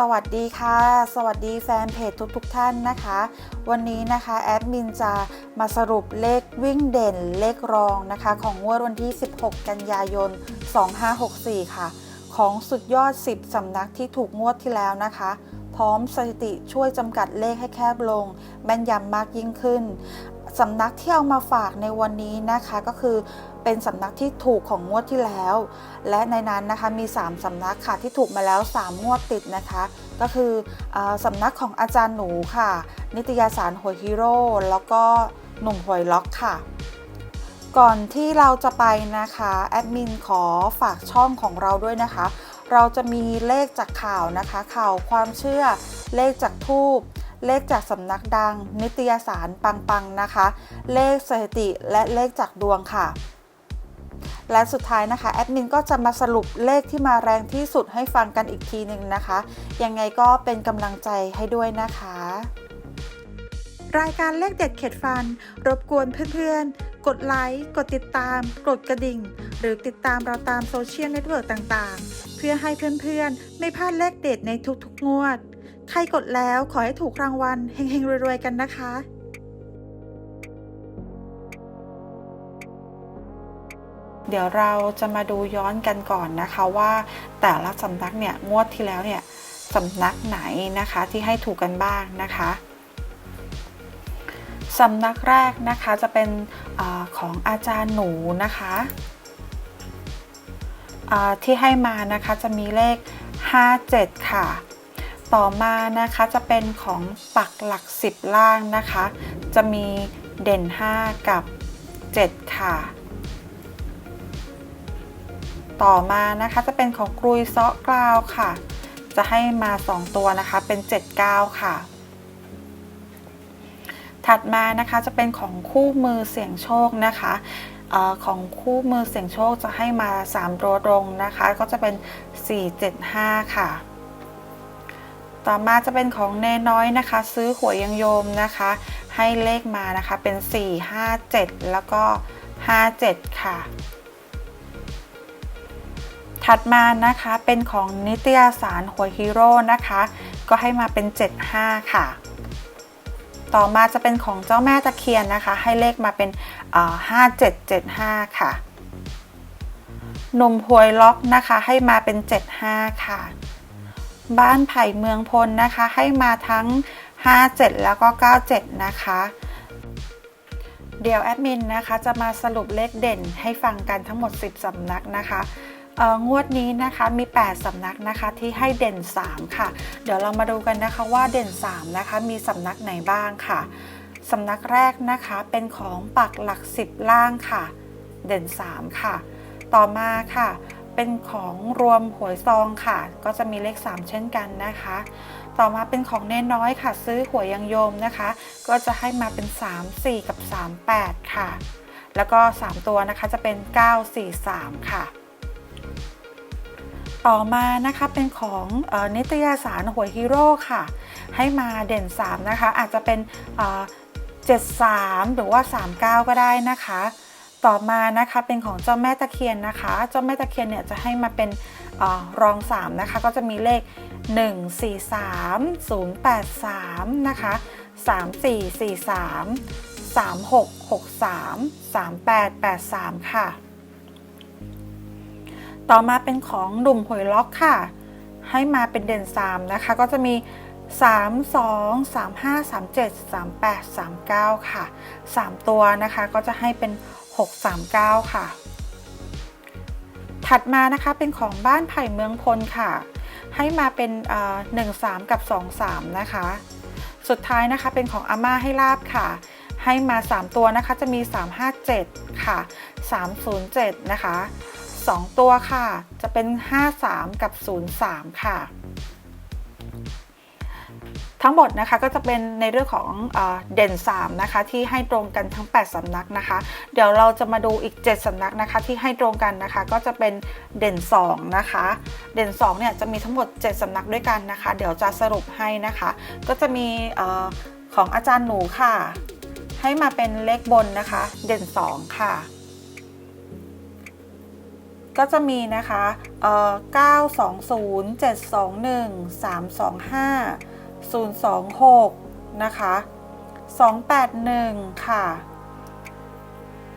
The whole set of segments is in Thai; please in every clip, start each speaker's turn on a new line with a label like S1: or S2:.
S1: สวัสดีค่ะ สวัสดีแฟนเพจทุกๆทท่านนะคะ วันนี้นะคะแอดมินจะมาสรุปเลขวิ่งเด่นเลขรองนะคะ ของงวดวันที่ 16 กันยายน 2564 ค่ะ ของสุดยอด 10 สำนักที่ถูกงวดที่แล้วนะคะ พร้อมสถิติช่วยจำกัดเลขให้แคบลง แม่นยำมากยิ่งขึ้นสำนักที่เอามาฝากในวันนี้นะคะก็คือ เป็นสำนักที่ถูกของงวดที่แล้ว และในนั้นนะคะมี 3สำนักค่ะที่ถูกมาแล้ว 3 งวดติดนะคะ ก็คืออสำนักของอาจารย์หนูค่ะ นิตยสารหวยฮีโร่แล้วก็หนุ่มหวยล็อกค่ะก่อนที่เราจะไปนะคะแอดมินขอฝากช่องของเราด้วยนะคะ เราจะมีเลขจากข่าวนะคะ ข่าวความเชื่อเลขจากทูบเลขจากสำนักดัง นิตยสารปังๆนะคะ เลขสถิติและเลขจากดวงค่ะ และสุดท้ายนะคะแอดมินก็จะมาสรุปเลขที่มาแรงที่สุดให้ฟังกันอีกทีหนึ่งนะคะ ยังไงก็เป็นกำลังใจให้ด้วยนะคะ
S2: รายการเลขเด็ดเข็ดฟัน รบกวนเพื่อนๆ กดไลค์ กดติดตาม กดกระดิ่ง หรือติดตามเราตามโซเชียลเน็ตเวิร์กต่างๆ เพื่อให้เพื่อนๆ ไม่พลาดเลขเด็ดในทุกๆ งวด ใครกดแล้วขอให้ถูกรางวัลเฮงๆรวยๆกันนะคะ
S1: เดี๋ยวเราจะมาดูย้อนกันก่อนนะคะว่าแต่ละสำนักเนี่ยงวดที่แล้วเนี่ยสำนักไหนนะคะที่ให้ถูกกันบ้างนะคะสำนักแรกนะคะจะเป็นอของอาจารย์หนูนะคะที่ให้มานะคะจะมีเลข 57 ค่ะ ต่อมานะคะจะเป็นของปักหลัก 10 ล่างนะคะ จะมีเด่น 5 กับ 7 ค่ะ ต่อมานะคะจะเป็นของกรุยเซาะกราวค่ะ จะให้มา 2 ตัวนะคะเป็น 79 ค่ะ ถัดมานะคะจะเป็นของคู่มือเสี่ยงโชคนะคะออของคู่มือเสี่ยงโชคจะให้มา 3 ตัวตรงนะคะ ก็จะเป็น 475 ค่ะ ต่อมาจะเป็นของเนน้อยนะคะ ซื้อหวยยังโยมนะคะ ให้เลขมานะคะเป็น 457 แล้วก็ 57 ค่ะ ถัดมานะคะเป็นของนิตยสารหัวฮีโร่นะคะ ก็ให้มาเป็น 75 ค่ะ ต่อมาจะเป็นของเจ้าแม่ตะเคียนนะคะ ให้เลขมาเป็นเอ่อ5775 ค่ะหนุ่มหวยล็อกนะคะให้มาเป็น 75 ค่ะ บ้านไผ่เมืองพลนะคะให้มาทั้ง 57 แล้วก็ 97 นะคะ เดี๋ยวแอดมินนะคะจะมาสรุปเลขเด่นให้ฟังกันทั้งหมด 10สำนักนะคะ งวดนี้นะคะมี 8 สำนักนะคะที่ให้เด่น 3 ค่ะ เดี๋ยวเรามาดูกันนะคะว่าเด่น 3 นะคะ มีสำนักไหนบ้างค่ะสำนักแรกนะคะเป็นของปักหลัก 10 ล่างค่ะ เด่น 3 ค่ะ ต่อมาค่ะ เป็นของรวมหวยซองค่ะ ก็จะมีเลข 3 เช่นกันนะคะ ต่อมาเป็นของเน้นน้อยค่ะ ซื้อหวยยังโยมนะคะ ก็จะให้มาเป็น 3 4 กับ 3 8 ค่ะ แล้วก็ 3 ตัวนะคะจะเป็น 9 4 3 ค่ะ ต่อมานะคะเป็นของอนิตยสารหวยฮีโร่ค่ะ ให้มาเด่น 3 นะคะ อาจจะเป็นเอ่อ73 หรือว่า 39 ก็ได้นะคะ ต่อมานะคะเป็นของเจ้าแม่ตะเคียนนะคะ เจ้าแม่ตะเคียนเนี่ยจะให้มาเป็นเออรอง 3 นะคะ ก็จะมีเลข 1 4 3 0 8 3 นะคะ 3 4 4 3 3 6 6 3 3 8 8 3 ค่ะ ต่อมาเป็นของหนุ่มหวยล็อกค่ะ ให้มาเป็นเด่น 3 นะคะ ก็จะมี 3 2 3 5 3 7 3 8 3 9 ค่ะ 3 ตัวนะคะก็จะให้เป็น 6 3 9 ค่ะ ถัดมานะคะเป็นของบ้านไผ่เมืองพลค่ะ ให้มาเป็นหนึ่งสามกับ 2 3 นะคะ สุดท้ายนะคะเป็นของอาม่าให้ลาบค่ะให้มา 3 ตัวนะคะจะมี 357 ค่ะ 307 นะคะ 2 ตัวค่ะ จะเป็น 53 กับ 03 ค่ะ ทั้งหมดนะคะก็จะเป็นในเรื่องของเอเด่น 3 นะคะ ที่ให้ตรงกันทั้ง 8สำนักนะคะ เดี๋ยวเราจะมาดูอีก 7สำนักนะคะที่ให้ตรงกันนะคะ ก็จะเป็นเด่น 2 นะคะ เด่น2เนี่ยจะมีทั้งหมด 7สำนักด้วยกันนะคะ เดี๋ยวจะสรุปให้นะคะ ก็จะมีอของอาจารย์หนูค่ะ ให้มาเป็นเลขบนนะคะ เด่น 2 ค่ะ ก็จะมีนะคะเอ่อ920 721 325 026 นะคะ 281 ค่ะ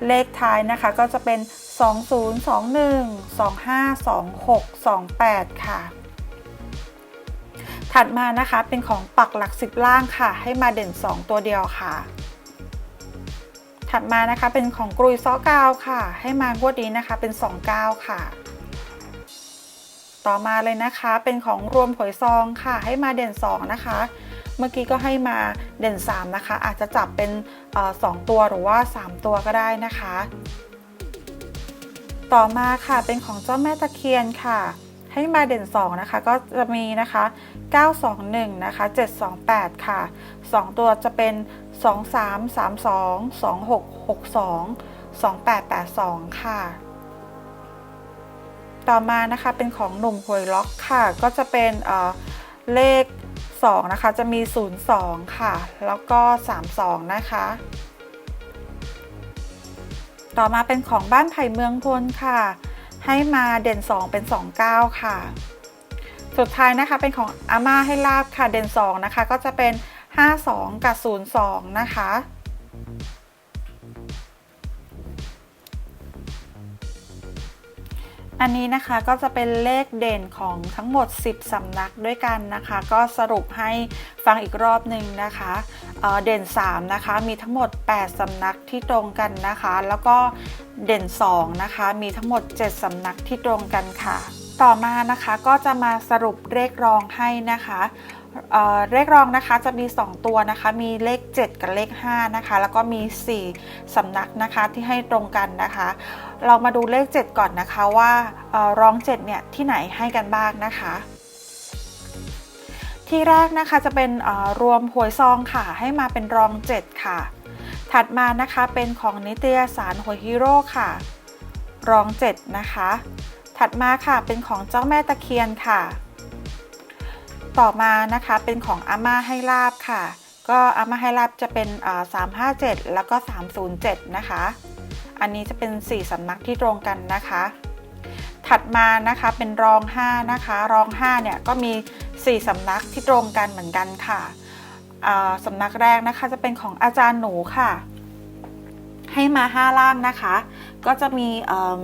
S1: เลขท้ายนะคะก็จะเป็น 2021 2526 28 ค่ะ ถัดมานะคะเป็นของปักหลัก 10 ล่างค่ะ ให้มาเด่น 2 ตัวเดียวค่ะ ถัดมานะคะเป็นของกรุยซ้อกาวค่ะ ให้มางวดนี้นะคะเป็น29ค่ะ ต่อมาเลยนะคะเป็นของรวมผวยซองค่ะ ให้มาเด่น 2 นะคะ เมื่อกี้ก็ให้มาเด่น 3 นะคะ อาจจะจับเป็นสองตัวหรือว่า 3 ตัวก็ได้นะคะ ต่อมาค่ะเป็นของเจ้าแม่ตะเคียนค่ะ ให้มาเด่น 2 นะคะ ก็จะมีนะคะ 921 นะคะ 728 ค่ะ 2 ตัวจะเป็น 2332 2662 2882 ค่ะ ต่อมานะคะเป็นของหนุ่มหวยล็อกค่ะ ก็จะเป็นเออเลข 2 นะคะ จะมี 02 ค่ะ แล้วก็ 32 นะคะต่อมาเป็นของบ้านไผ่เมืองพลค่ะ ให้มาเด่น 2 เป็น 29 ค่ะ สุดท้ายนะคะเป็นของอาม่าให้ลาบค่ะเด่น 2 นะคะ ก็จะเป็น 52 กับ 02 นะคะอันนี้นะคะก็จะเป็นเลขเด่นของทั้งหมด 10 สำนักด้วยกันนะคะ ก็สรุปให้ฟังอีกรอบหนึ่งนะคะ เอ่อเด่น 3 นะคะ มีทั้งหมด 8 สำนักที่ตรงกันนะคะ แล้วก็เด่น 2 นะคะ มีทั้งหมด 7 สำนักที่ตรงกันค่ะ ต่อมานะคะก็จะมาสรุปเลขรองให้นะคะเอ่อเลขรองนะคะจะมี 2 ตัวนะคะ มีเลข 7 กับเลข 5 นะคะ แล้วก็มี 4 สำนักนะคะที่ให้ตรงกันนะคะ เรามาดูเลข 7 ก่อนนะคะว่าเอ่อรอง 7 เนี่ยที่ไหนให้กันบ้างนะคะ ที่แรกนะคะจะเป็นรวมหวยซองค่ะ ให้มาเป็นรอง 7 ค่ะ ถัดมานะคะเป็นของนิตยสารหวยฮีโร่ค่ะ รอง 7 นะคะ ถัดมาค่ะเป็นของเจ้าแม่ตะเคียนค่ะ ต่อมานะคะเป็นของอาม่าให้ลาบค่ะ ก็อาม่าให้ลาบจะเป็นอ่า357 แล้วก็ 307 นะคะ อันนี้จะเป็น 4สำนักที่ตรงกันนะคะ ถัดมานะคะเป็นรอง 5 นะคะ รอง 5 เนี่ยก็มี 4 สำนักที่ตรงกันเหมือนกันค่ะอ่าสำนักแรกนะคะจะเป็นของอาจารย์หนูค่ะ ให้มา 5 ล่างนะคะ ก็จะมีเอิ่ม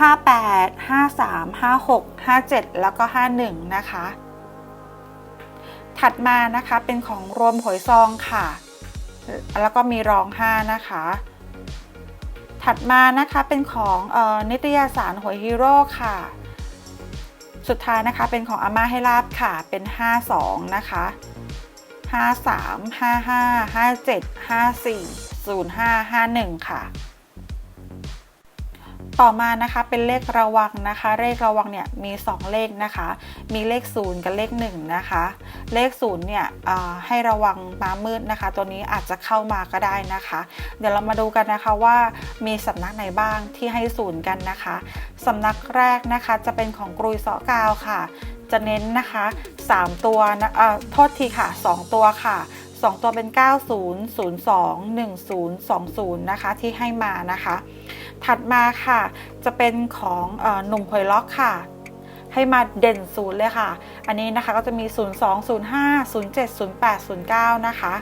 S1: 58 53 56 57 แล้วก็ 51 นะคะ ถัดมานะคะเป็นของรวมหวยซองค่ะ แล้วก็มีรอง 5 นะคะ ถัดมานะคะเป็นของออนิตยสารหวยฮีโร่ค่ะ สุดท้ายนะคะเป็นของอาม่าให้ลาบค่ะเป็น 52 นะคะ 53 55 57 54 05 51 ค่ะ ต่อมานะคะเป็นเลขระวังนะคะ เลขระวังเนี่ยมี 2 เลขนะคะ มีเลข 0 กับเลข1นะคะ เลข0เนี่ยให้ระวังม้ามืดนะคะ ตัวนี้อาจจะเข้ามาก็ได้นะคะ เดี๋ยวเรามาดูกันนะคะว่ามีสำนักไหนบ้างที่ให้ศูนย์กันนะคะสำนักแรกนะคะจะเป็นของกรุยเสอกาวค่ะ จะเน้นนะคะ 3 ตัวนะเออโทษทีค่ะ 2 ตัวค่ะ2 ตัวเป็น 90 02 10 20 นะคะที่ให้มานะคะ ถัดมาค่ะ จะเป็นของอหนุ่มหวยล็อกค่ะ ให้มาเด่นศูนย์เลยค่ะ อันนี้นะคะก็จะมี 0 2 0 5 0 7 0 8 0 9 นะคะ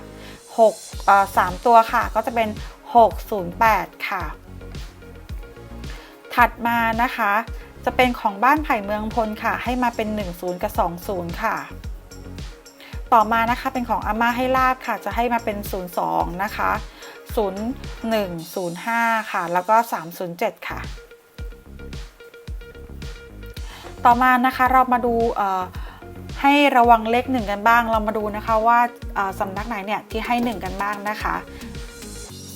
S1: 6เอ่อ3ตัวค่ะ ก็จะเป็น 608 ค่ะ ถัดมานะคะ จะเป็นของบ้านไผ่เมืองพลค่ะ ให้มาเป็น 10 กับ 20 ค่ะ ต่อมานะคะเป็นของอาม่าให้ลาบค่ะ จะให้มาเป็น 02 นะคะ 0105 ค่ะ แล้วก็ 307 ค่ะ ต่อมานะคะเรามาดูให้ระวังเลขหนึ่งกันบ้าง เรามาดูนะคะว่าสำนักไหนเนี่ยที่ให้หนึ่งกันบ้างนะคะ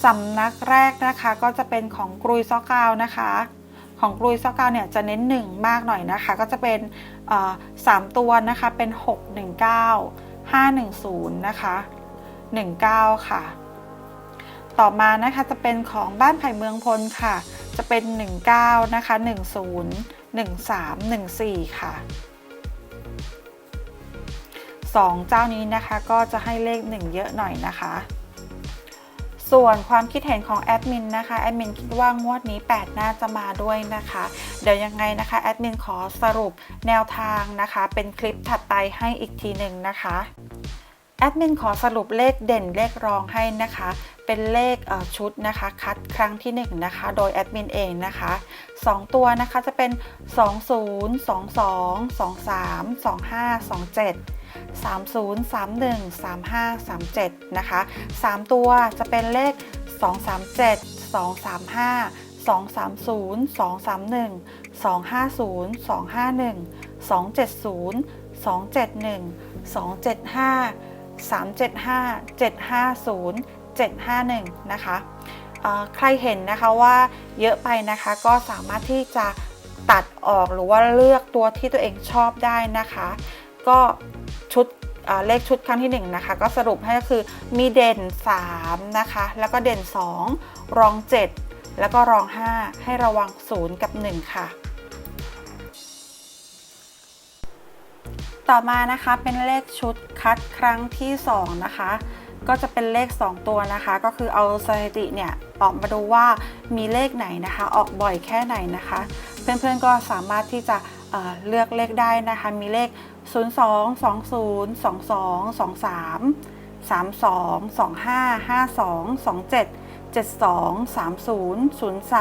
S1: สำนักแรกนะคะก็จะเป็นของกรุยซอกาวนะคะ ของกรุยซอกาวเนี่ยจะเน้นหนึ่งมากหน่อยนะคะ ก็จะเป็นสามตัวนะคะเป็น 619 510 นะคะ 19 ค่ะ ต่อมานะคะจะเป็นของบ้านไผ่เมืองพลค่ะ จะเป็น 19 นะคะ 10 13 14 ค่ะ 2 เจ้านี้นะคะก็จะให้เลข 1 เยอะหน่อยนะคะ ส่วนความคิดเห็นของแอดมินนะคะแอดมินคิดว่างวดนี้ 8 น่าจะมาด้วยนะคะ เดี๋ยวยังไงนะคะแอดมินขอสรุปแนวทางนะคะ เป็นคลิปถัดไปให้อีกทีหนึ่งนะคะ แอดมินขอสรุปเลขเด่นเลขรองให้นะคะ เป็นเลขชุดนะคะ คัดครั้งที่ 1 นะคะ โดยแอดมินเองนะคะ 2 ตัวนะคะจะเป็น 20 22 23 25 27 30 31 35 37 นะคะ 3 ตัวจะเป็นเลข 237 235 230 231 250 251 270 271 275 375 750 751 นะคะเอ่อใครเห็นนะคะว่าเยอะไปนะคะก็สามารถที่จะตัดออกหรือว่าเลือกตัวที่ตัวเองชอบได้นะคะ ก็ชุดเอ่อเลขชุดครั้งที่1นะคะก็สรุปให้ก็คือมีเด่น3นะคะแล้วก็เด่น 2 รอง 7 แล้วก็รอง 5 ให้ระวัง 0 กับ 1 ค่ะ ต่อมานะคะเป็นเลขชุดคัดครั้งที่2นะคะก็จะเป็นเลข 2 ตัวนะคะ ก็คือเอาสถิติเนี่ยออกมาดูว่ามีเลขไหนนะคะ ออกบ่อยแค่ไหนนะคะ เพื่อนๆก็สามารถที่จะเเลือกเลขได้นะคะ มีเลข 0 2 2 0 2 2 2 3 3 2 2 5 5 2 2 7 7 2 3 0 0 3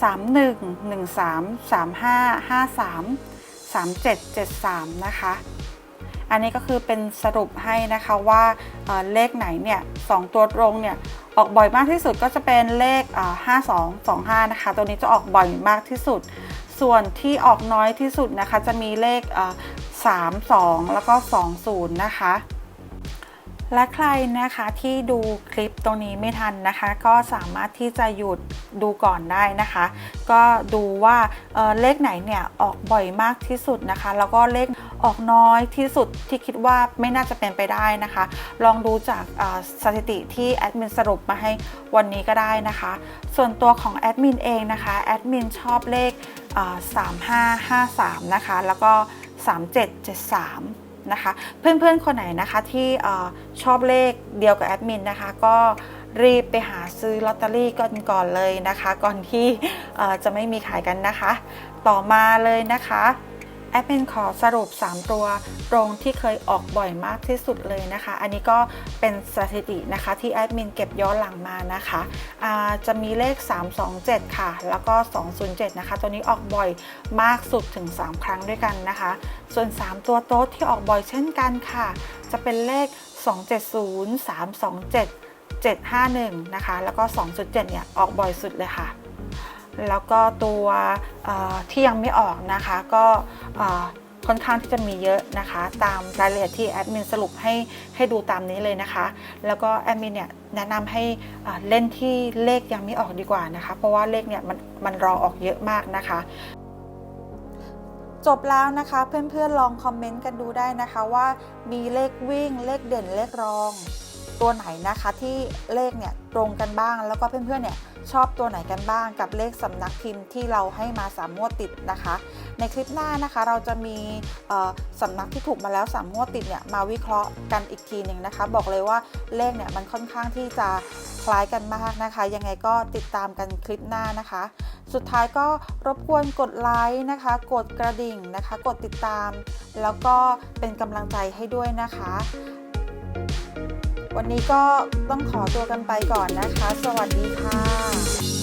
S1: 3 1 1 3 3 5 5 3 3 7 7 3 นะคะ อันนี้ก็คือเป็นสรุปให้นะคะว่าเเลขไหนเนี่ยสองตัวตรงเนี่ยออกบ่อยมากที่สุดก็จะเป็นเลขอ่า52 25 นะคะ ตัวนี้จะออกบ่อยมากที่สุด ส่วนที่ออกน้อยที่สุดนะคะ จะมีเลข 32 แล้วก็ 20 นะคะ และใครนะคะที่ดูคลิปตรงนี้ไม่ทันนะคะ ก็สามารถที่จะหยุดดูก่อนได้นะคะ ก็ดูว่าเเลขไหนเนี่ยออกบ่อยมากที่สุดนะคะ แล้วก็เลขออกน้อยที่สุดที่คิดว่าไม่น่าจะเป็นไปได้นะคะ ลองดูจากสถิติที่แอดมินสรุปมาให้วันนี้ก็ได้นะคะ ส่วนตัวของแอดมินเองนะคะแอดมินชอบเลข 3553 นะคะ แล้วก็ 3773 นะคะ เพื่อนๆคนไหนนะคะที่ชอบเลขเดียวกับแอดมินนะคะ ก็รีบไปหาซื้อลอตเตอรี่ก่อนก่อนเลยนะคะ ก่อนที่จะไม่มีขายกันนะคะ ต่อมาเลยนะคะ แอดมินขอสรุป 3 ตัวตรงที่เคยออกบ่อยมากที่สุดเลยนะคะ อันนี้ก็เป็นสถิตินะคะที่แอดมินเก็บย้อนหลังมานะคะอ่าจะมีเลข 327 ค่ะ แล้วก็ 207 นะคะ ตัวนี้ออกบ่อยมากสุดถึง 3 ครั้งด้วยกันนะคะ ส่วน 3 ตัวโต๊ดที่ออกบ่อยเช่นกันค่ะ จะเป็นเลข 270 327 751 นะคะ แล้วก็ 207 เนี่ยออกบ่อยสุดเลยค่ะ แล้วก็ตัวที่ยังไม่ออกนะคะ ก็ค่อนข้างที่จะมีเยอะนะคะ ตามรายละเอียดที่แอดมินสรุปให้ให้ดูตามนี้เลยนะคะ แล้วก็แอดมินเนี่ยแนะนำให้เล่นที่เลขยังไม่ออกดีกว่านะคะ เพราะว่าเลขเนี่ยมันมันรอออกเยอะมากนะคะจบแล้วนะคะเพื่อนๆลองคอมเมนต์กันดูได้นะคะว่ามีเลขวิ่งเลขเด่นเลขรอง ตัวไหนนะคะที่เลขเนี่ยตรงกันบ้าง แล้วก็เพื่อนๆเนี่ยชอบตัวไหนกันบ้างกับเลขสำนักพิมพ์ที่เราให้มาสามงวดติดนะคะ ในคลิปหน้านะคะเราจะมีสำนักที่ถูกมาแล้วสามงวดติดเนี่ยมาวิเคราะห์กันอีกทีหนึ่งนะคะ บอกเลยว่าเลขเนี่ยมันค่อนข้างที่จะคล้ายกันมากนะคะ ยังไงก็ติดตามกันคลิปหน้านะคะ สุดท้ายก็รบกวนกดไลค์นะคะ กดกระดิ่งนะคะ กดติดตาม แล้วก็เป็นกำลังใจให้ด้วยนะคะ วันนี้ก็ต้องขอตัวกันไปก่อนนะคะ สวัสดีค่ะ